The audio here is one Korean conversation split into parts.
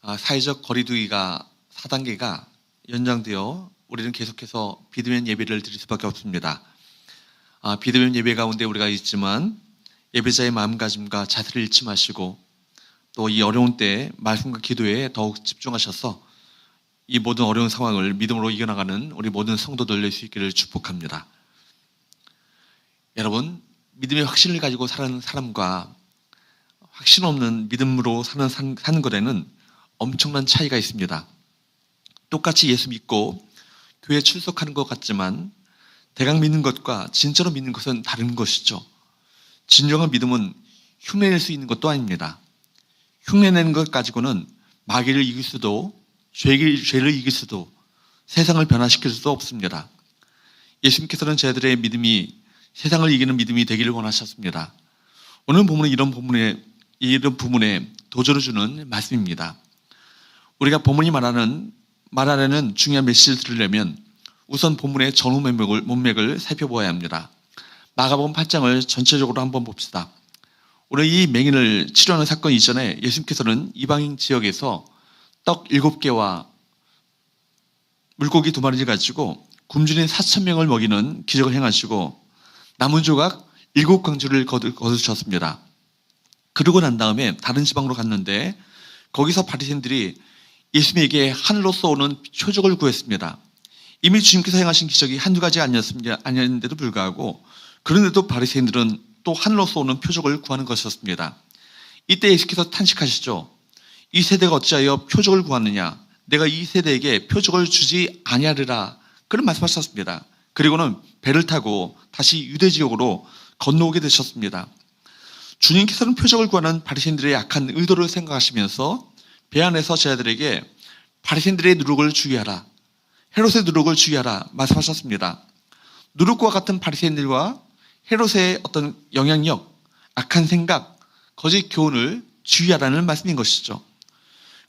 아, 사회적 거리두기가 4단계가 연장되어 우리는 계속해서 비대면 예배를 드릴 수밖에 없습니다. 아, 비대면 예배 가운데 우리가 있지만 예배자의 마음가짐과 자세를 잃지 마시고 또 이 어려운 때 말씀과 기도에 더욱 집중하셔서 이 모든 어려운 상황을 믿음으로 이겨나가는 우리 모든 성도들 될수 있기를 축복합니다. 여러분, 믿음의 확신을 가지고 사는 사람과 확신 없는 믿음으로 사는, 사는 것에는 엄청난 차이가 있습니다. 똑같이 예수 믿고 교회 출석하는 것 같지만 대강 믿는 것과 진짜로 믿는 것은 다른 것이죠. 진정한 믿음은 흉내낼 수 있는 것도 아닙니다. 흉내내는 것 가지고는 마귀를 이길 수도 죄를, 죄를 이길 수도 세상을 변화시킬 수도 없습니다. 예수님께서는 저희들의 믿음이 세상을 이기는 믿음이 되기를 원하셨습니다. 오늘 본문은 이런 부분에 이런 부분에 도전을 주는 말씀입니다. 우리가 본문이 말하는 말하려는 중요한 메시지를 들으려면 우선 본문의 전후 문맥을, 문맥을 살펴보아야 합니다. 마가복음 8장을 전체적으로 한번 봅시다. 오늘 이 맹인을 치료하는 사건 이전에 예수님께서는 이방인 지역에서 떡 7개와 물고기 두 마리를 가지고 굶주린 4천 명을 먹이는 기적을 행하시고 남은 조각 일곱 광주를 거두셨습니다. 그러고 난 다음에 다른 지방으로 갔는데 거기서 바리새인들이 예수님에게 하늘로서 오는 표적을 구했습니다. 이미 주님께서 행하신 기적이 한두 가지 아니었습니다. 아니었는데도 불구하고 그런데도 바리새인들은 또 하늘로서 오는 표적을 구하는 것이었습니다. 이때 예수께서 탄식하시죠. 이 세대가 어찌하여 표적을 구하느냐? 내가 이 세대에게 표적을 주지 아니하리라. 그런 말씀하셨습니다. 그리고는 배를 타고 다시 유대 지역으로 건너오게 되셨습니다. 주님께서는 표적을 구하는 바리새인들의 약한 의도를 생각하시면서 배 안에서 제자들에게 바리새인들의 누룩을 주의하라. 헤롯의 누룩을 주의하라 말씀하셨습니다. 누룩과 같은 바리새인들과 헤롯의 어떤 영향력, 악한 생각, 거짓 교훈을 주의하라는 말씀인 것이죠.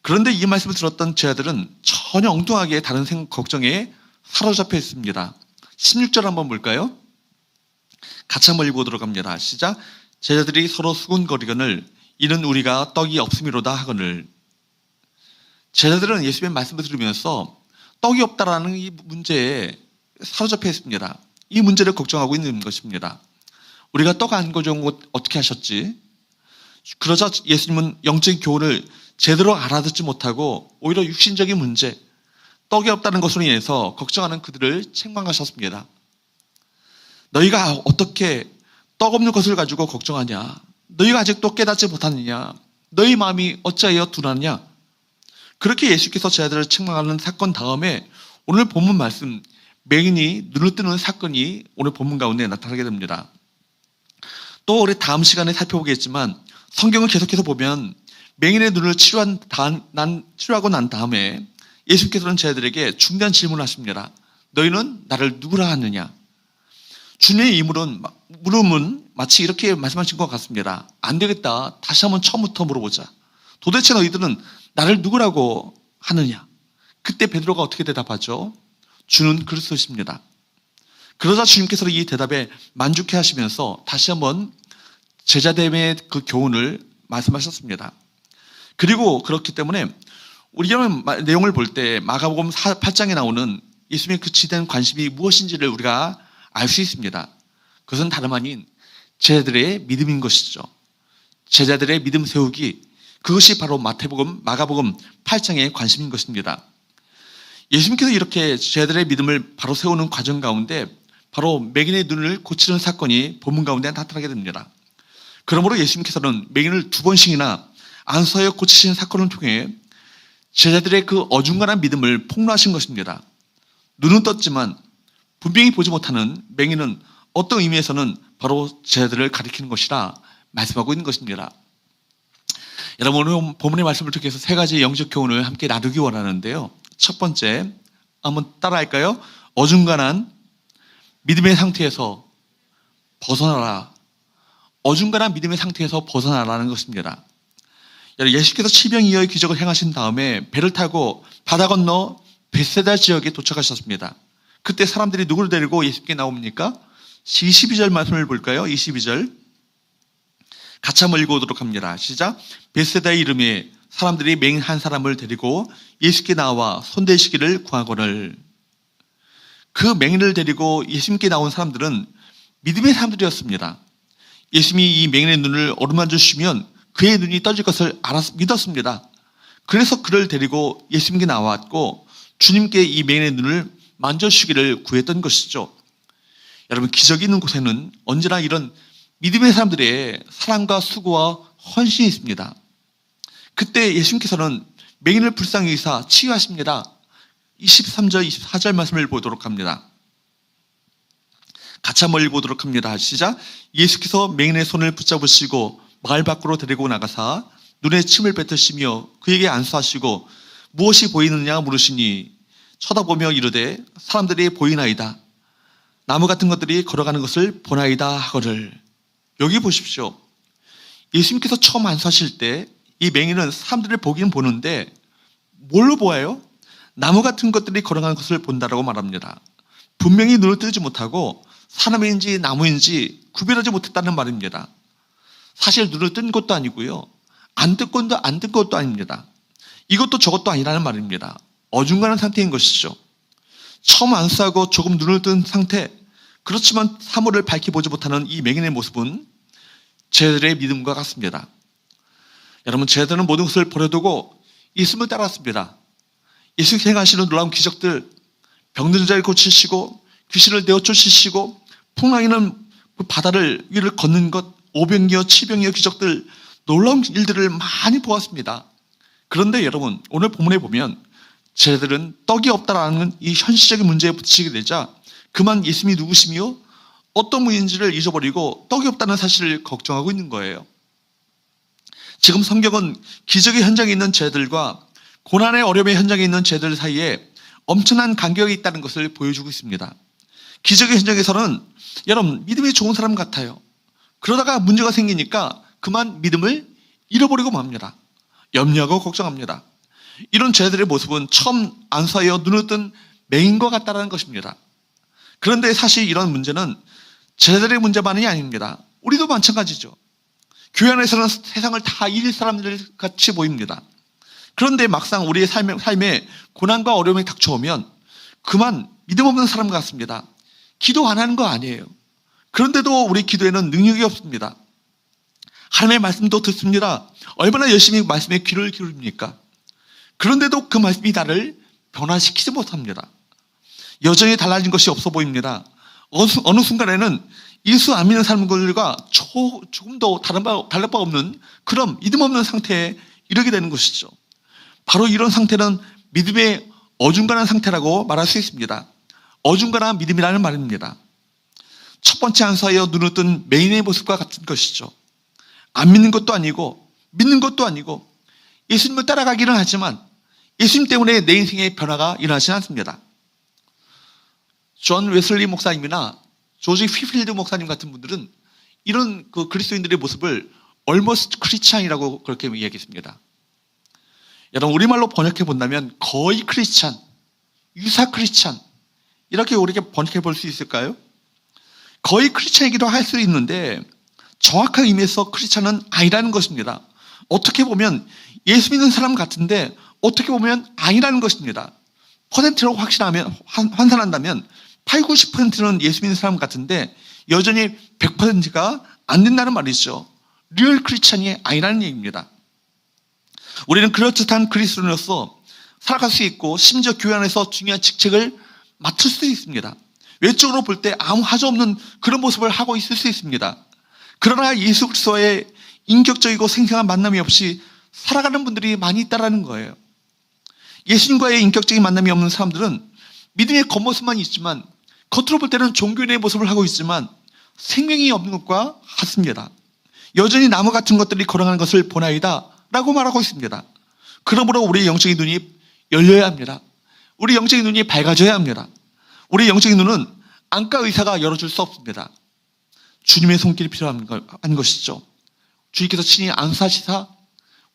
그런데 이 말씀을 들었던 제자들은 전혀 엉뚱하게 다른 생각, 걱정에 사로잡혀 있습니다. 16절 한번 볼까요? 같이 한번 읽어보도록 합니다. 시작. 제자들이 서로 수군거리거늘 이는 우리가 떡이 없음이로다 하거늘 제자들은 예수님의 말씀을 들으면서 떡이 없다라는 이 문제에 사로잡혀 있습니다. 이 문제를 걱정하고 있는 것입니다. 우리가 떡 안 가져온 것 어떻게 하셨지? 그러자 예수님은 영적인 교훈을 제대로 알아듣지 못하고 오히려 육신적인 문제, 떡이 없다는 것으로 인해서 걱정하는 그들을 책망하셨습니다. 너희가 어떻게 떡 없는 것을 가지고 걱정하냐? 너희가 아직도 깨닫지 못하느냐? 너희 마음이 어찌하여 둔하냐? 그렇게 예수께서 제자들을 책망하는 사건 다음에 오늘 본문 말씀 맹인이 눈을 뜨는 사건이 오늘 본문 가운데 나타나게 됩니다. 또 우리 다음 시간에 살펴보겠지만 성경을 계속해서 보면 맹인의 눈을 치료한 다, 난, 치료하고 난 다음에 예수께서는 제자들에게 중대한 질문을 하십니다. 너희는 나를 누구라 하느냐? 주님의 이 물은, 물음은 마치 이렇게 말씀하신 것 같습니다. 안 되겠다. 다시 한번 처음부터 물어보자. 도대체 너희들은 나를 누구라고 하느냐? 그때 베드로가 어떻게 대답하죠? 주는 그리스도십니다. 그러자 주님께서는 이 대답에 만족해 하시면서 다시 한번 제자됨의 그 교훈을 말씀하셨습니다. 그리고 그렇기 때문에 우리가 내용을 볼 때 마가복음 8장에 나오는 예수님의 그 지대한 관심이 무엇인지를 우리가 알 수 있습니다. 그것은 다름 아닌 제자들의 믿음인 것이죠. 제자들의 믿음 세우기 그것이 바로 마태복음, 마가복음 8장의 관심인 것입니다. 예수님께서 이렇게 제자들의 믿음을 바로 세우는 과정 가운데 바로 맹인의 눈을 고치는 사건이 본문 가운데 나타나게 됩니다. 그러므로 예수님께서는 맹인을 두 번씩이나 안서여 고치신 사건을 통해 제자들의 그 어중간한 믿음을 폭로하신 것입니다. 눈은 떴지만 분명히 보지 못하는 맹인은 어떤 의미에서는 바로 제자들을 가리키는 것이라 말씀하고 있는 것입니다. 여러분 오늘 본문의 말씀을 통해서 세 가지 영적 교훈을 함께 나누기 원하는데요. 첫 번째 한번 따라할까요? 어중간한 믿음의 상태에서 벗어나라. 어중간한 믿음의 상태에서 벗어나라는 것입니다. 예수께서 치병이어의 기적을 행하신 다음에 배를 타고 바다 건너 베세다 지역에 도착하셨습니다. 그때 사람들이 누구를 데리고 예수께 나옵니까? 22절 말씀을 볼까요? 22절. 같이 한번 읽어보도록 합니다. 시작. 베세다의 이름에 사람들이 맹인 한 사람을 데리고 예수께 나와 손대시기를 구하거늘 그 맹인을 데리고 예수님께 나온 사람들은 믿음의 사람들이었습니다. 예수님이 이 맹인의 눈을 어루만져 주시면 그의 눈이 떠질 것을 알았, 믿었습니다. 그래서 그를 데리고 예수님께 나왔고 주님께 이 맹인의 눈을 만져주시기를 구했던 것이죠. 여러분 기적이 있는 곳에는 언제나 이런 믿음의 사람들의 사랑과 수고와 헌신이 있습니다. 그때 예수님께서는 맹인을 불쌍히 여기사 치유하십니다. 23절, 24절 말씀을 보도록 합니다. 같이 한번 읽어보도록 합니다. 시작. 예수께서 맹인의 손을 붙잡으시고 마을 밖으로 데리고 나가사 눈에 침을 뱉으시며 그에게 안수하시고 무엇이 보이느냐 물으시니 쳐다보며 이르되 사람들이 보이나이다. 나무 같은 것들이 걸어가는 것을 보나이다 하거를. 여기 보십시오. 예수님께서 처음 안수하실 때 이 맹인은 사람들을 보기는 보는데 뭘로 보아요? 나무 같은 것들이 걸어가는 것을 본다라고 말합니다. 분명히 눈을 뜨지 못하고 사람인지 나무인지 구별하지 못했다는 말입니다. 사실 눈을 뜬 것도 아니고요. 안 뜬 것도 안 뜬 것도 아닙니다. 이것도 저것도 아니라는 말입니다. 어중간한 상태인 것이죠. 처음 안수하고 조금 눈을 뜬 상태, 그렇지만 사물을 밝히 보지 못하는 이 맹인의 모습은 제들의 믿음과 같습니다. 여러분, 제들은 모든 것을 버려두고 예수님을 따랐습니다. 예수님께서 행하시는 놀라운 기적들, 병든 자를 고치시고 귀신을 내어 쫓으시고 풍랑이는 그 바다를 위를 걷는 것, 오병이어 치병이어 기적들, 놀라운 일들을 많이 보았습니다. 그런데 여러분, 오늘 본문에 보면 쟤들은 떡이 없다라는 이 현실적인 문제에 부딪히게 되자 그만 예수님이 누구시며 어떤 분인지를 잊어버리고 떡이 없다는 사실을 걱정하고 있는 거예요. 지금 성경은 기적의 현장에 있는 쟤들과 고난의 어려움의 현장에 있는 쟤들 사이에 엄청난 간격이 있다는 것을 보여주고 있습니다. 기적의 현장에서는 여러분 믿음이 좋은 사람 같아요. 그러다가 문제가 생기니까 그만 믿음을 잃어버리고 맙니다. 염려하고 걱정합니다. 이런 죄들의 모습은 처음 안수하여 눈을 뜬 맹인과 같다는 것입니다. 그런데 사실 이런 문제는 죄들의 문제만이 아닙니다. 우리도 마찬가지죠. 교회 안에서는 세상을 다 이길 사람들 같이 보입니다. 그런데 막상 우리의 삶에, 삶에 고난과 어려움이 닥쳐오면 그만 믿음 없는 사람 같습니다. 기도 안 하는 거 아니에요. 그런데도 우리 기도에는 능력이 없습니다. 하나님의 말씀도 듣습니다. 얼마나 열심히 말씀에 귀를 기울입니까? 그런데도 그 말씀이 나를 변화시키지 못합니다. 여전히 달라진 것이 없어 보입니다. 어느, 순간에는 예수 안 믿는 사람들과 조, 조금 더 다른 바, 다를 바 없는 그런 믿음 없는 상태에 이르게 되는 것이죠. 바로 이런 상태는 믿음의 어중간한 상태라고 말할 수 있습니다. 어중간한 믿음이라는 말입니다. 첫 번째 안수하여 눈을 뜬 메인의 모습과 같은 것이죠. 안 믿는 것도 아니고 믿는 것도 아니고 예수님을 따라가기는 하지만 예수님 때문에 내 인생의 변화가 일어나지 않습니다. 존 웨슬리 목사님이나 조지 휘필드 목사님 같은 분들은 이런 그 그리스도인들의 모습을 almost 크리스찬이라고 그렇게 이야기했습니다. 여러분 우리말로 번역해 본다면 거의 크리스찬, 유사 크리스찬 이렇게 우리가 번역해 볼 수 있을까요? 거의 크리스찬이기도 할 수 있는데 정확한 의미에서 크리스찬은 아니라는 것입니다. 어떻게 보면 예수 믿는 사람 같은데 어떻게 보면 아니라는 것입니다. 퍼센트로 확신하면 환산한다면 8, 90%는 예수 믿는 사람 같은데 여전히 100%가 안 된다는 말이죠. 리얼 크리스찬이 아니라는 얘기입니다. 우리는 그럴듯한 그리스도인으로서 살아갈 수 있고 심지어 교회 안에서 중요한 직책을 맡을 수 있습니다. 외적으로 볼 때 아무 하자 없는 그런 모습을 하고 있을 수 있습니다. 그러나 예수 그리스도의 인격적이고 생생한 만남이 없이 살아가는 분들이 많이 있다라는 거예요. 예수님과의 인격적인 만남이 없는 사람들은 믿음의 겉모습만 있지만 겉으로 볼 때는 종교인의 모습을 하고 있지만 생명이 없는 것과 같습니다. 여전히 나무 같은 것들이 걸어가는 것을 보나이다 라고 말하고 있습니다. 그러므로 우리의 영적인 눈이 열려야 합니다. 우리 영적인 눈이 밝아져야 합니다. 우리 영적인 눈은 안과 의사가 열어줄 수 없습니다. 주님의 손길이 필요한 것이죠. 주님께서 친히 안사시사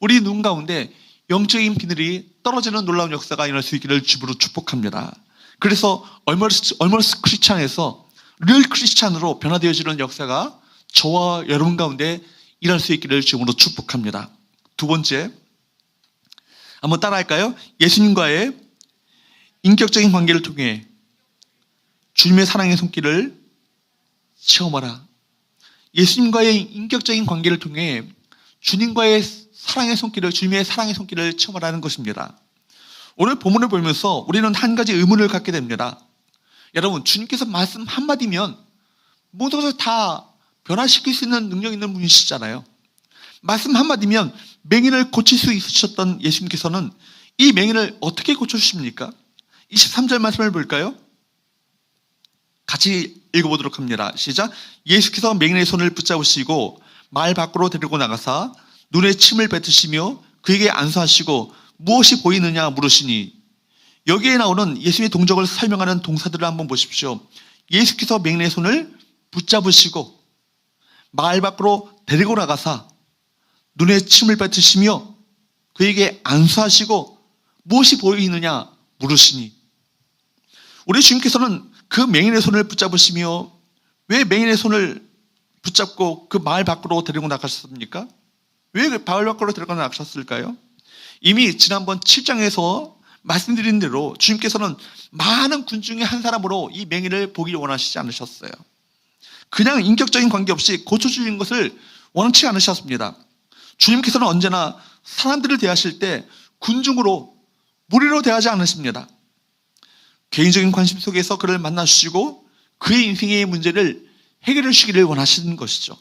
우리 눈 가운데 영적인 비늘이 떨어지는 놀라운 역사가 일어날 수 있기를 주부로 축복합니다. 그래서 얼머스, 크리스찬에서 리얼 크리스찬으로 변화되어지는 역사가 저와 여러분 가운데 일어날 수 있기를 주부로 축복합니다. 두 번째, 한번 따라할까요? 예수님과의 인격적인 관계를 통해 주님의 사랑의 손길을 체험하라. 예수님과의 인격적인 관계를 통해 주님과의 사랑의 손길을, 주님의 사랑의 손길을 체험하라는 것입니다. 오늘 본문을 보면서 우리는 한 가지 의문을 갖게 됩니다. 여러분, 주님께서 말씀 한마디면 모든 것을 다 변화시킬 수 있는 능력 있는 분이시잖아요. 말씀 한마디면 맹인을 고칠 수 있으셨던 예수님께서는 이 맹인을 어떻게 고쳐주십니까? 23절 말씀을 볼까요? 같이 읽어보도록 합니다. 시작. 예수께서 맹인의 손을 붙잡으시고 말 밖으로 데리고 나가사 눈에 침을 뱉으시며 그에게 안수하시고 무엇이 보이느냐 물으시니 여기에 나오는 예수의 동적을 설명하는 동사들을 한번 보십시오. 예수께서 맹인의 손을 붙잡으시고 마을 밖으로 데리고 나가사 눈에 침을 뱉으시며 그에게 안수하시고 무엇이 보이느냐 물으시니 우리 주님께서는 그 맹인의 손을 붙잡으시며 왜 맹인의 손을 붙잡고 그 마을 밖으로 데리고 나가셨습니까? 왜그 마을 밖으로 데리고 나가셨을까요? 이미 지난번 7장에서 말씀드린 대로 주님께서는 많은 군 중에 한 사람으로 이 맹인을 보기 원하시지 않으셨어요. 그냥 인격적인 관계 없이 고쳐주는 것을 원치 않으셨습니다. 주님께서는 언제나 사람들을 대하실 때 군중으로 무리로 대하지 않으십니다. 개인적인 관심 속에서 그를 만나주시고 그의 인생의 문제를 해결해 주시기를 원하시는 것이죠.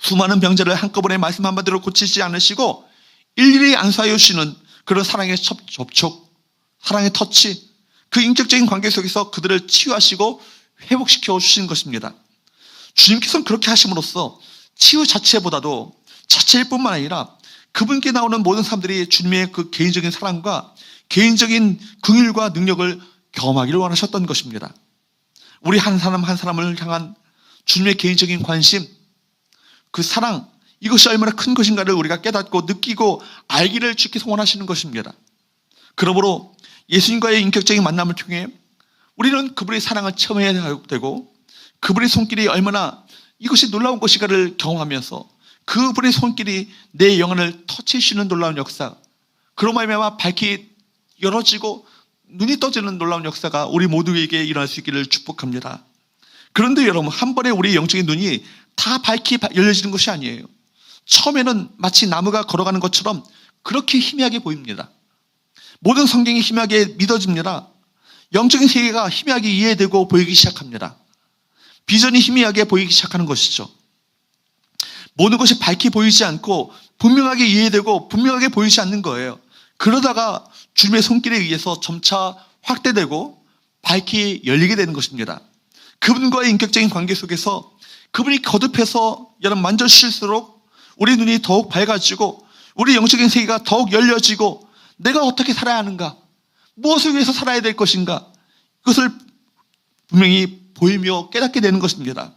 수많은 병자를 한꺼번에 말씀 한마디로 고치지 않으시고 일일이 주시는 그런 사랑의 접촉, 사랑의 터치, 그 인격적인 관계 속에서 그들을 치유하시고 회복시켜 주시는 것입니다. 주님께서는 그렇게 하심으로써 치유 자체보다도 자체일 뿐만 아니라 그분께 나오는 모든 사람들이 주님의 그 개인적인 사랑과 개인적인 긍휼과 능력을 경험하기를 원하셨던 것입니다. 우리 한 사람 한 사람을 향한 주님의 개인적인 관심, 그 사랑, 이것이 얼마나 큰 것인가를 우리가 깨닫고 느끼고 알기를 주께서 원하시는 것입니다. 그러므로 예수님과의 인격적인 만남을 통해 우리는 그분의 사랑을 체험해야 되고 그분의 손길이 얼마나 이것이 놀라운 것인가를 경험하면서 그분의 손길이 내 영혼을 터치시는 놀라운 역사 그로 말미암아 밝히 열어지고 눈이 떠지는 놀라운 역사가 우리 모두에게 일어날 수 있기를 축복합니다. 그런데 여러분 한 번에 우리 영적인 눈이 다 밝히 열려지는 것이 아니에요. 처음에는 마치 나무가 걸어가는 것처럼 그렇게 희미하게 보입니다. 모든 성경이 희미하게 믿어집니다. 영적인 세계가 희미하게 이해되고 보이기 시작합니다. 비전이 희미하게 보이기 시작하는 것이죠. 모든 것이 밝게 보이지 않고 분명하게 이해되고 분명하게 보이지 않는 거예요. 그러다가 주님의 손길에 의해서 점차 확대되고 밝게 열리게 되는 것입니다. 그분과의 인격적인 관계 속에서 그분이 거듭해서 여러분 만져주실수록 우리 눈이 더욱 밝아지고 우리 영적인 세계가 더욱 열려지고 내가 어떻게 살아야 하는가 무엇을 위해서 살아야 될 것인가 그것을 분명히 보이며 깨닫게 되는 것입니다.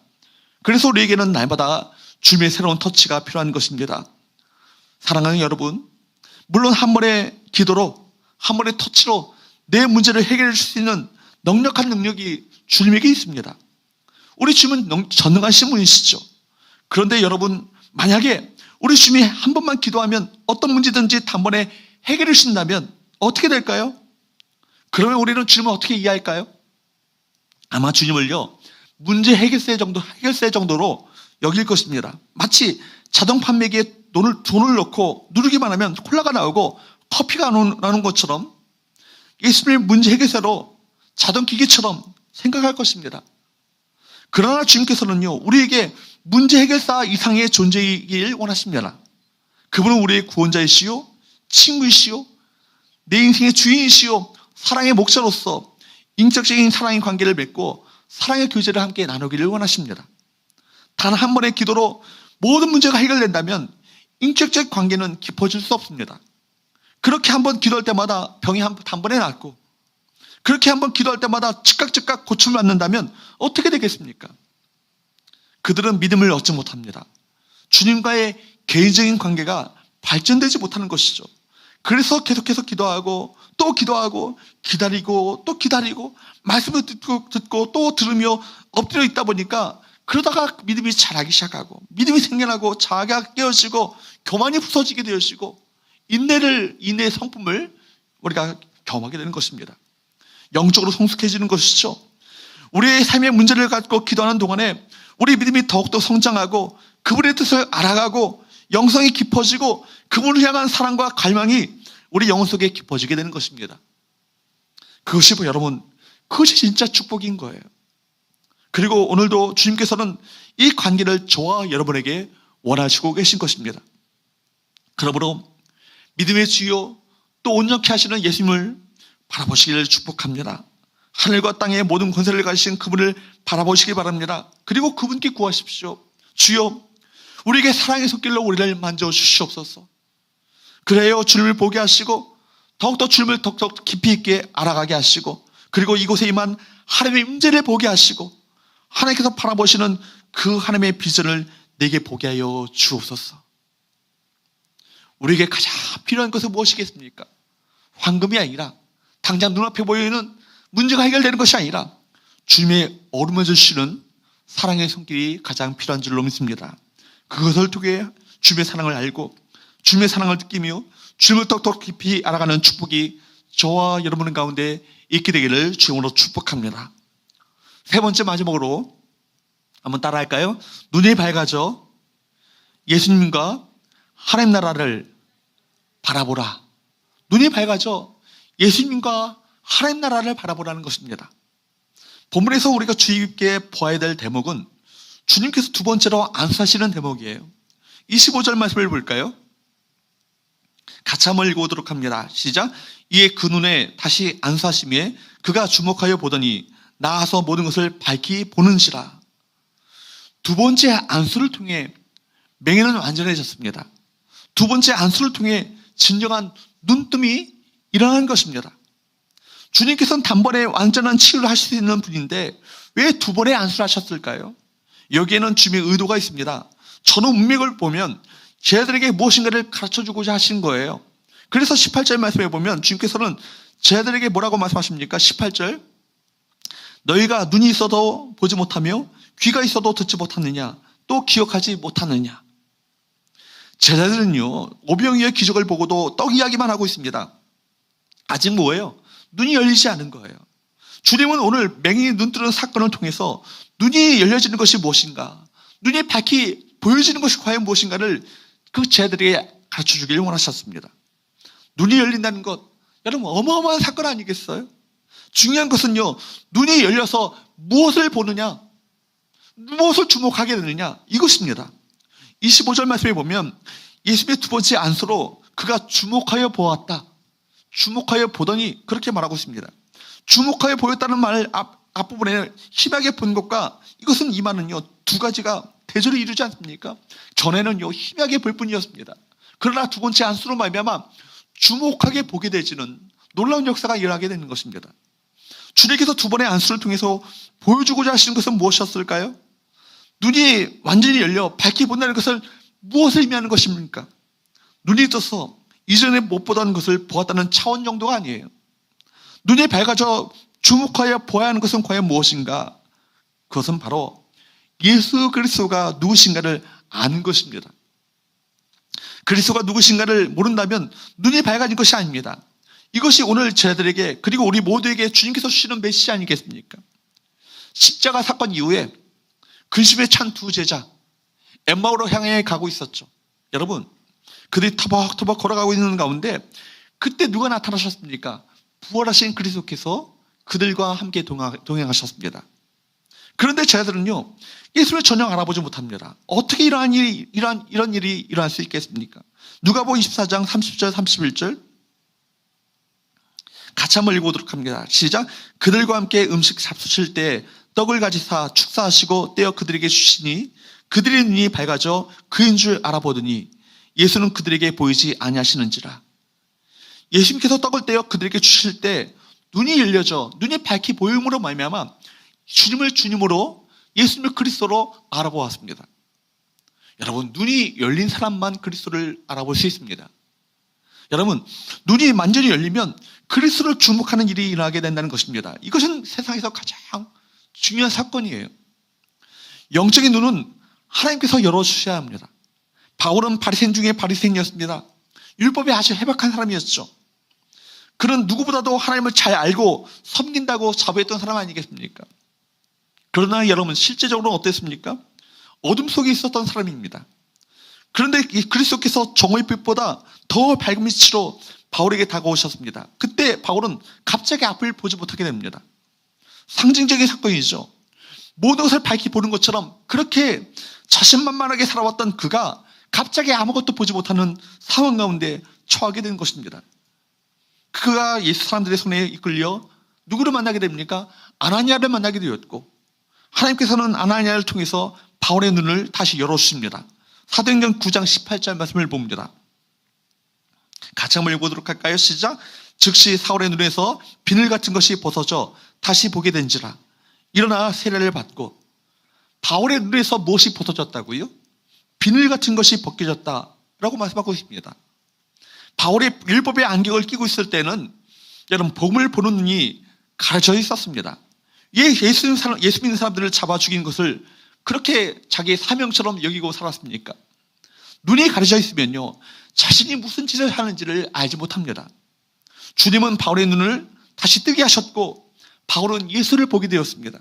그래서 우리에게는 날마다 주님의 새로운 터치가 필요한 것입니다. 사랑하는 여러분, 물론 한 번의 기도로, 한 번의 터치로 내 문제를 해결할 수 있는 넉넉한 능력이 주님에게 있습니다. 우리 주님은 전능하신 분이시죠. 그런데 여러분, 만약에 우리 주님이 한 번만 기도하면 어떤 문제든지 단번에 해결해 주신다면 어떻게 될까요? 그러면 우리는 주님을 어떻게 이해할까요? 아마 주님을요, 문제 해결세 정도, 해결세 정도로 여길 것입니다. 마치 자동 판매기에 돈을, 돈을 넣고 누르기만 하면 콜라가 나오고 커피가 나오는 것처럼 예수님의 문제 해결사로 자동 기계처럼 생각할 것입니다. 그러나 주님께서는요, 우리에게 문제 해결사 이상의 존재이길 원하십니다. 그분은 우리의 구원자이시요, 친구이시요, 내 인생의 주인이시요, 사랑의 목자로서 인격적인 사랑의 관계를 맺고 사랑의 교제를 함께 나누기를 원하십니다. 단 한 번의 기도로 모든 문제가 해결된다면 인격적 관계는 깊어질 수 없습니다. 그렇게 한 번 기도할 때마다 병이 한, 번에 낫고 그렇게 한 번 기도할 때마다 즉각 즉각 고침을 받는다면 어떻게 되겠습니까? 그들은 믿음을 얻지 못합니다. 주님과의 개인적인 관계가 발전되지 못하는 것이죠. 그래서 계속해서 기도하고 또 기도하고 기다리고 또 기다리고 말씀을 듣고 듣고 또 들으며 엎드려 있다 보니까 그러다가 믿음이 자라기 시작하고 믿음이 생겨나고 자아가 깨어지고 교만이 부서지게 되어지고 인내를 인내의 성품을 우리가 경험하게 되는 것입니다. 영적으로 성숙해지는 것이죠. 우리의 삶의 문제를 갖고 기도하는 동안에 우리 믿음이 더욱더 성장하고 그분의 뜻을 알아가고 영성이 깊어지고 그분을 향한 사랑과 갈망이 우리 영혼 속에 깊어지게 되는 것입니다. 그것이 뭐 여러분, 그것이 진짜 축복인 거예요. 그리고 오늘도 주님께서는 이 관계를 저와 여러분에게 원하시고 계신 것입니다. 그러므로 믿음의 주요 또 온전케 하시는 예수님을 바라보시기를 축복합니다. 하늘과 땅의 모든 권세를 가지신 그분을 바라보시기 바랍니다. 그리고 그분께 구하십시오. 주여, 우리에게 사랑의 손길로 우리를 만져 주시옵소서. 그래요, 주님을 보게 하시고 더욱더 주님을 더욱더 깊이 있게 알아가게 하시고 그리고 이곳에 임한 하나님의 임재를 보게 하시고 하나님께서 바라보시는 그 하나님의 비전을 내게 보게 하여 주옵소서. 우리에게 가장 필요한 것은 무엇이겠습니까? 황금이 아니라 당장 눈앞에 보이는 문제가 해결되는 것이 아니라 주님의 어루만져 주시는 사랑의 손길이 가장 필요한 줄로 믿습니다. 그것을 통해 주님의 사랑을 알고 주님의 사랑을 느끼며 주님을 더욱더 깊이 알아가는 축복이 저와 여러분 가운데 있게 되기를 주님으로 축복합니다. 세 번째 마지막으로 한번 따라할까요? 눈이 밝아져 예수님과 하나님 나라를 바라보라. 눈이 밝아져 예수님과 하나님 나라를 바라보라는 것입니다. 본문에서 우리가 주의 깊게 보아야 될 대목은 주님께서 두 번째로 안수하시는 대목이에요. 25절 말씀을 볼까요? 같이 한번 읽어보도록 합니다. 시작. 이에 그 눈에 다시 안수하심에 그가 주목하여 보더니 나아서 모든 것을 밝히 보는지라. 두 번째 안수를 통해 맹인은 완전해졌습니다. 두 번째 안수를 통해 진정한 눈뜸이 일어난 것입니다. 주님께서는 단번에 완전한 치유를 하실 수 있는 분인데 왜 두 번의 안수를 하셨을까요? 여기에는 주님의 의도가 있습니다. 저는 운명을 보면 쟤들에게 무엇인가를 가르쳐 주고자 하신 거예요. 그래서 18절 말씀에 보면 주님께서는 쟤들에게 뭐라고 말씀하십니까? 18절. 너희가 눈이 있어도 보지 못하며 귀가 있어도 듣지 못하느냐? 또 기억하지 못하느냐? 제자들은요, 오병이의 기적을 보고도 떡 이야기만 하고 있습니다. 아직 뭐예요? 눈이 열리지 않은 거예요. 주님은 오늘 맹인이 눈 뜨는 사건을 통해서 눈이 열려지는 것이 무엇인가? 눈이 밝히 보여지는 것이 과연 무엇인가를 그 제자들에게 가르쳐 주길 원하셨습니다. 눈이 열린다는 것, 여러분 어마어마한 사건 아니겠어요? 중요한 것은요, 눈이 열려서 무엇을 보느냐, 무엇을 주목하게 되느냐, 이것입니다. 25절 말씀에 보면 예수님의 두 번째 안수로 그가 주목하여 보았다. 주목하여 보더니 그렇게 말하고 있습니다. 주목하여 보였다는 말 앞, 앞부분에 희박하게 본 것과 이것은 이 말은요, 두 가지가 대조를 이루지 않습니까? 전에는요, 희박하게 볼 뿐이었습니다. 그러나 두 번째 안수로 말미암아 주목하게 보게 되지는 놀라운 역사가 일어나게 되는 것입니다. 주님께서 두 번의 안수를 통해서 보여주고자 하시는 것은 무엇이었을까요? 눈이 완전히 열려 밝게 본다는 것을 무엇을 의미하는 것입니까? 눈이 떠서 이전에 못 보던 것을 보았다는 차원 정도가 아니에요. 눈이 밝아져 주목하여 보아야 하는 것은 과연 무엇인가? 그것은 바로 예수 그리스도가 누구신가를 아는 것입니다. 그리스도가 누구신가를 모른다면 눈이 밝아진 것이 아닙니다. 이것이 오늘 저희들에게 그리고 우리 모두에게 주님께서 주시는 메시지 아니겠습니까? 십자가 사건 이후에 근심에 찬 두 제자 엠마오로 향해 가고 있었죠. 여러분 그들이 터벅터벅 걸어가고 있는 가운데 그때 누가 나타나셨습니까? 부활하신 그리스도께서 그들과 함께 동행하셨습니다. 그런데 저희들은요, 예수를 전혀 알아보지 못합니다. 어떻게 이러한 일이, 이러한, 이런 일이 일어날 수 있겠습니까? 누가복음 24장 30절, 31절. 같이 한번 읽어보도록 합니다. 시작. 그들과 함께 음식 잡수실 때 떡을 가지사 축사하시고 떼어 그들에게 주시니 그들의 눈이 밝아져 그인 줄 알아보더니 예수는 그들에게 보이지 아니하시는지라. 예수님께서 떡을 떼어 그들에게 주실 때 눈이 열려져 눈이 밝히 보임으로 말미암아 주님을 주님으로 예수님을 그리스도로 알아보았습니다. 여러분 눈이 열린 사람만 그리스도를 알아볼 수 있습니다. 여러분 눈이 완전히 열리면 그리스도를 주목하는 일이 일어나게 된다는 것입니다. 이것은 세상에서 가장 중요한 사건이에요. 영적인 눈은 하나님께서 열어주셔야 합니다. 바울은 바리새인 중에 바리새인이었습니다. 율법에 아주 해박한 사람이었죠. 그는 누구보다도 하나님을 잘 알고 섬긴다고 자부했던 사람 아니겠습니까? 그러나 여러분 실제적으로 어땠습니까? 어둠 속에 있었던 사람입니다. 그런데 이 그리스도께서 정오의 빛보다 더 밝은 빛으로 바울에게 다가오셨습니다. 그때 바울은 갑자기 앞을 보지 못하게 됩니다. 상징적인 사건이죠. 모든 것을 밝히 보는 것처럼 그렇게 자신만만하게 살아왔던 그가 갑자기 아무것도 보지 못하는 상황 가운데 처하게 된 것입니다. 그가 예수 사람들의 손에 이끌려 누구를 만나게 됩니까? 아나니아를 만나게 되었고 하나님께서는 아나니아를 통해서 바울의 눈을 다시 열어주십니다. 사도행전 9장 18절 말씀을 봅니다. 같이 한번 읽어보도록 할까요? 시작. 즉시 사울의 눈에서 비늘 같은 것이 벗어져 다시 보게 된지라. 일어나 세례를 받고 바울의 눈에서 무엇이 벗어졌다고요? 비늘 같은 것이 벗겨졌다라고 말씀하고 있습니다. 바울의 율법의 안경을 끼고 있을 때는 여러분 복음을 보는 눈이 가려져 있었습니다. 예, 예수 믿는 사람, 예수 믿는 사람들을 잡아 죽인 것을 그렇게 자기의 사명처럼 여기고 살았습니까? 눈이 가려져 있으면요, 자신이 무슨 짓을 하는지를 알지 못합니다. 주님은 바울의 눈을 다시 뜨게 하셨고, 바울은 예수를 보게 되었습니다.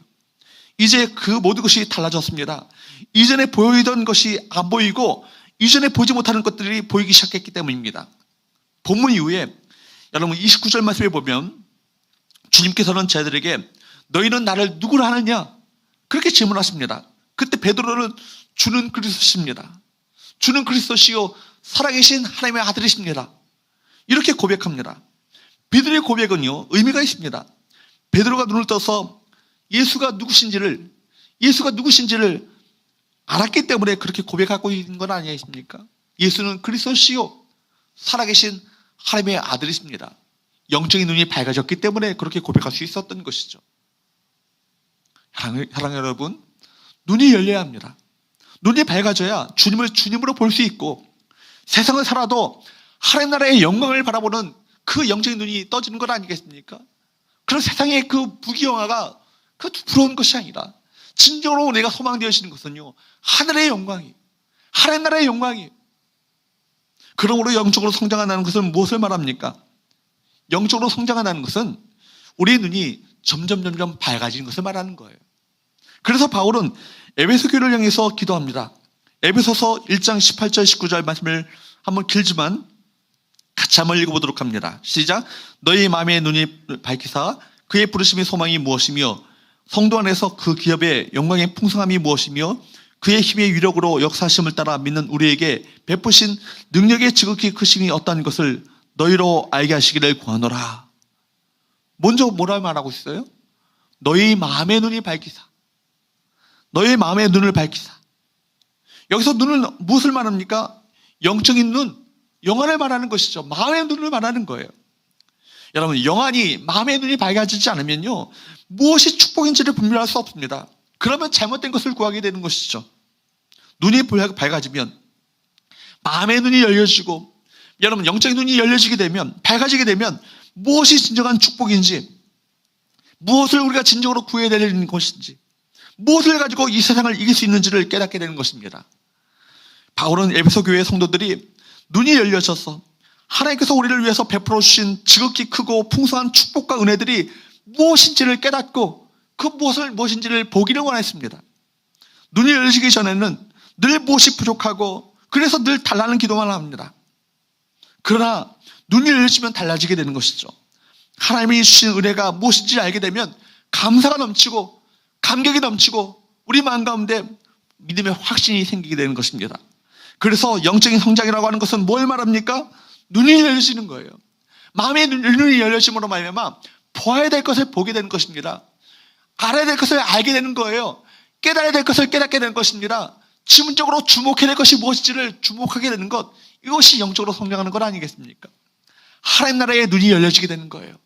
이제 그 모든 것이 달라졌습니다. 이전에 보이던 것이 안 보이고, 이전에 보지 못하는 것들이 보이기 시작했기 때문입니다. 본문 이후에 여러분 29절 말씀에 보면 주님께서는 저희들에게 너희는 나를 누구로 하느냐? 그렇게 질문하십니다. 그때 베드로는 주는 그리스도십니다. 주는 그리스도시요 살아계신 하나님의 아들이십니다. 이렇게 고백합니다. 베드로의 고백은요 의미가 있습니다. 베드로가 눈을 떠서 예수가 누구신지를 예수가 누구신지를 알았기 때문에 그렇게 고백하고 있는 건 아니겠습니까? 예수는 그리스도시요 살아계신 하나님의 아들이십니다. 영적인 눈이 밝아졌기 때문에 그렇게 고백할 수 있었던 것이죠. 사랑 여러분, 눈이 열려야 합니다. 눈이 밝아져야 주님을 주님으로 볼 수 있고 세상을 살아도 하나님 나라의 영광을 바라보는 그 영적인 눈이 떠지는 것 아니겠습니까? 그런 세상의 그 부귀영화가 그 부러운 것이 아니라 진정으로 내가 소망되어지는 것은요 하늘의 영광이 하나님 나라의 영광이 그러므로 영적으로 성장한다는 것은 무엇을 말합니까? 영적으로 성장한다는 것은 우리의 눈이 점점 점점 밝아지는 것을 말하는 거예요. 그래서 바울은 에베소 교를 향해서 기도합니다. 에베소서 1장 18절 19절 말씀을 한번 길지만 같이 한번 읽어보도록 합니다. 시작. 너희 마음의 눈이 밝히사 그의 부르심의 소망이 무엇이며 성도 안에서 그 기업의 영광의 풍성함이 무엇이며 그의 힘의 위력으로 역사심을 따라 믿는 우리에게 베푸신 능력의 지극히 크심이 어떤 것을 너희로 알게 하시기를 구하노라. 먼저 뭐라 말하고 있어요? 너희 마음의 눈이 밝히사. 너희 마음의 눈을 밝히사. 여기서 눈을 무엇을 말합니까? 영적인 눈, 영안을 말하는 것이죠. 마음의 눈을 말하는 거예요. 여러분, 영안이 마음의 눈이 밝아지지 않으면요. 무엇이 축복인지를 분별할 수 없습니다. 그러면 잘못된 것을 구하게 되는 것이죠. 눈이 밝아지면 마음의 눈이 열려지고 여러분 영적인 눈이 열려지게 되면 밝아지게 되면 무엇이 진정한 축복인지 무엇을 우리가 진정으로 구해야 되는 것인지 무엇을 가지고 이 세상을 이길 수 있는지를 깨닫게 되는 것입니다. 바울은 에베소 교회 성도들이 눈이 열려져서 하나님께서 우리를 위해서 베풀어 주신 지극히 크고 풍성한 축복과 은혜들이 무엇인지를 깨닫고 그 무엇을 무엇인지를 보기를 원했습니다. 눈이 열리기 전에는 늘 무엇이 부족하고 그래서 늘 달라는 기도만 합니다. 그러나 눈이 열리면 달라지게 되는 것이죠. 하나님이 주신 은혜가 무엇인지 알게 되면 감사가 넘치고 감격이 넘치고 우리 마음 가운데 믿음의 확신이 생기게 되는 것입니다. 그래서 영적인 성장이라고 하는 것은 뭘 말합니까? 눈이 열리시는 거예요. 마음의 눈이 열려짐으로 말미암아 보아야 될 것을 보게 되는 것입니다. 알아야 될 것을 알게 되는 거예요. 깨달아야 될 것을 깨닫게 되는 것입니다. 지문적으로 주목해야 될 것이 무엇인지를 주목하게 되는 것, 이것이 영적으로 성장하는 것 아니겠습니까? 하나님 나라의 눈이 열려지게 되는 거예요.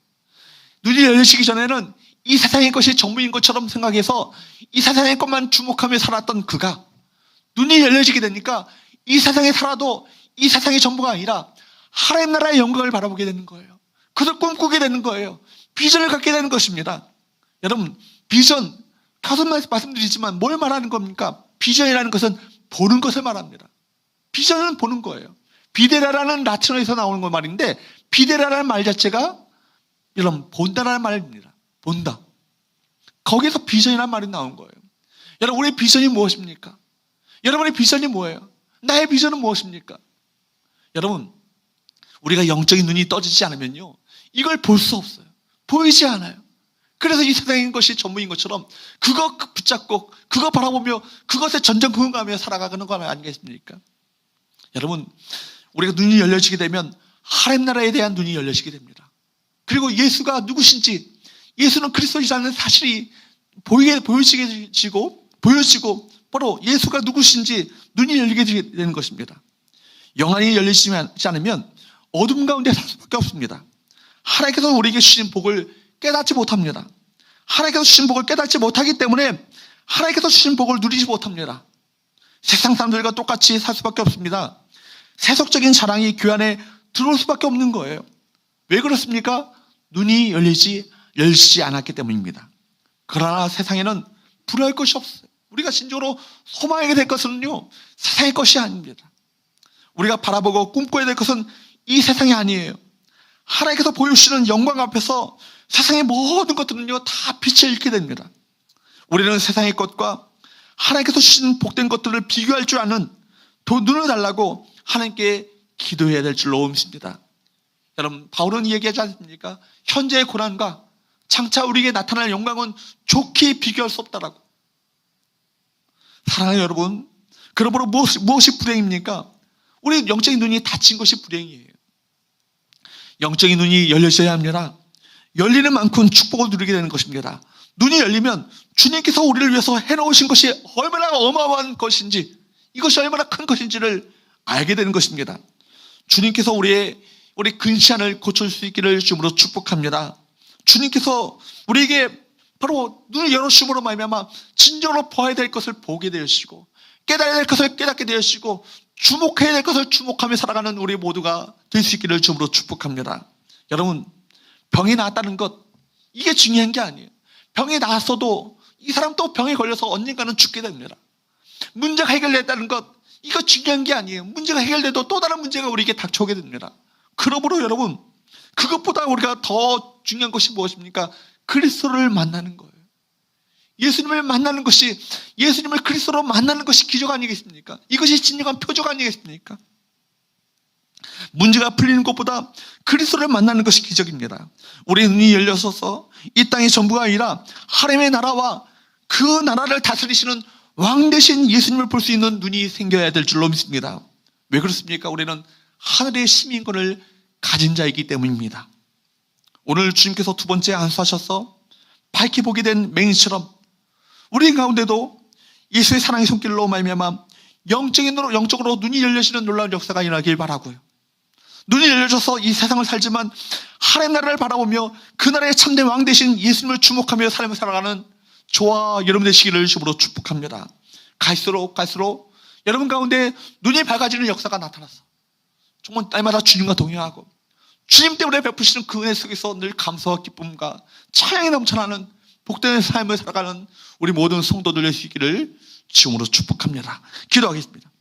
눈이 열려지기 전에는 이 세상의 것이 전부인 것처럼 생각해서 이 세상의 것만 주목하며 살았던 그가 눈이 열려지게 되니까 이 세상에 살아도 이 세상의 전부가 아니라 하나님 나라의 영광을 바라보게 되는 거예요. 그들 꿈꾸게 되는 거예요. 비전을 갖게 되는 것입니다. 여러분, 비전, 가서 말씀드리지만 뭘 말하는 겁니까? 비전이라는 것은 보는 것을 말합니다. 비전은 보는 거예요. 비데라라는 라틴어에서 나오는 거 말인데 비데라라는 말 자체가 여러분 본다라는 말입니다. 본다. 거기서 비전이라는 말이 나온 거예요. 여러분 우리의 비전이 무엇입니까? 여러분의 비전이 뭐예요? 나의 비전은 무엇입니까? 여러분 우리가 영적인 눈이 떠지지 않으면요 이걸 볼 수 없어요. 보이지 않아요. 그래서 이 세상인 것이 전부인 것처럼 그거 붙잡고 그거 바라보며 그것에 전전 긍긍하며 살아가는 거 아니겠습니까? 여러분 우리가 눈이 열려지게 되면 하나님 나라에 대한 눈이 열려지게 됩니다. 그리고 예수가 누구신지 예수는 그리스도이라는 사실이 보이게 보여지고 보여지고 바로 예수가 누구신지 눈이 열리게 되는 것입니다. 영안이 열리지 않으면 어둠 가운데 살 수밖에 없습니다. 하나님께서 우리에게 주신 복을 깨닫지 못합니다. 하나님께서 주신 복을 깨닫지 못하기 때문에 하나님께서 주신 복을 누리지 못합니다. 세상 사람들과 똑같이 살 수밖에 없습니다. 세속적인 자랑이 교회 안에 들어올 수밖에 없는 거예요. 왜 그렇습니까? 눈이 열리지, 열리지 않았기 때문입니다. 그러나 세상에는 불할 것이 없어요. 우리가 진정으로 소망하게 될 것은요, 세상의 것이 아닙니다. 우리가 바라보고 꿈꿔야 될 것은 이 세상이 아니에요. 하나님께서 보여주시는 영광 앞에서 세상의 모든 것들은요, 다 빛을 잃게 됩니다. 우리는 세상의 것과 하나님께서 주신 복된 것들을 비교할 줄 아는 도 눈을 달라고 하나님께 기도해야 될 줄로 믿습니다. 여러분, 바울은 얘기하지 않습니까? 현재의 고난과 장차 우리에게 나타날 영광은 좋게 비교할 수 없다라고. 사랑하는 여러분, 그러므로 무엇이, 무엇이 불행입니까? 우리 영적인 눈이 닫힌 것이 불행이에요. 영적인 눈이 열려져야 합니다. 열리는 만큼 축복을 누리게 되는 것입니다. 눈이 열리면 주님께서 우리를 위해서 해놓으신 것이 얼마나 어마어마한 것인지 이것이 얼마나 큰 것인지를 알게 되는 것입니다. 주님께서 우리의 우리 근시안을 고칠 수 있기를 주으로 축복합니다. 주님께서 우리에게 바로 눈을 열어주심으로 말미암아 진정으로 보아야 될 것을 보게 되시고 깨달아야 될 것을 깨닫게 되시고 주목해야 될 것을 주목하며 살아가는 우리 모두가 될 수 있기를 주으로 축복합니다. 여러분 병이 나았다는 것 이게 중요한 게 아니에요. 병이 나았어도 이 사람 또 병에 걸려서 언젠가는 죽게 됩니다. 문제가 해결됐다는 것 이거 중요한 게 아니에요. 문제가 해결돼도 또 다른 문제가 우리에게 닥쳐오게 됩니다. 그러므로 여러분 그것보다 우리가 더 중요한 것이 무엇입니까? 그리스도를 만나는 거예요. 예수님을 만나는 것이 예수님을 그리스도로 만나는 것이 기적 아니겠습니까? 이것이 진정한 표적 아니겠습니까? 문제가 풀리는 것보다 그리스도를 만나는 것이 기적입니다. 우리 눈이 열려서서 이 땅의 전부가 아니라 하나님의 나라와 그 나라를 다스리시는 왕 대신 예수님을 볼 수 있는 눈이 생겨야 될 줄로 믿습니다. 왜 그렇습니까? 우리는 하늘의 시민권을 가진 자이기 때문입니다. 오늘 주님께서 두 번째 안수하셔서 밝히 보게 된 맹인처럼 우리 가운데도 예수의 사랑의 손길로 말미암아 영적인 영적으로 눈이 열려지는 놀라운 역사가 일어나길 바라고요. 눈이 열려져서 이 세상을 살지만 하나님 나라를 바라보며 그 나라의 참된 왕 대신 예수님을 주목하며 삶을 살아가는 저와 여러분 되시기를 주으로 축복합니다. 갈수록 갈수록 여러분 가운데 눈이 밝아지는 역사가 나타났어. 정말 날마다 주님과 동행하고 주님 때문에 베푸시는 그 은혜 속에서 늘 감사와 기쁨과 찬양이 넘쳐나는 복된 삶을 살아가는 우리 모든 성도들 될수 있기를 지금으로 축복합니다. 기도하겠습니다.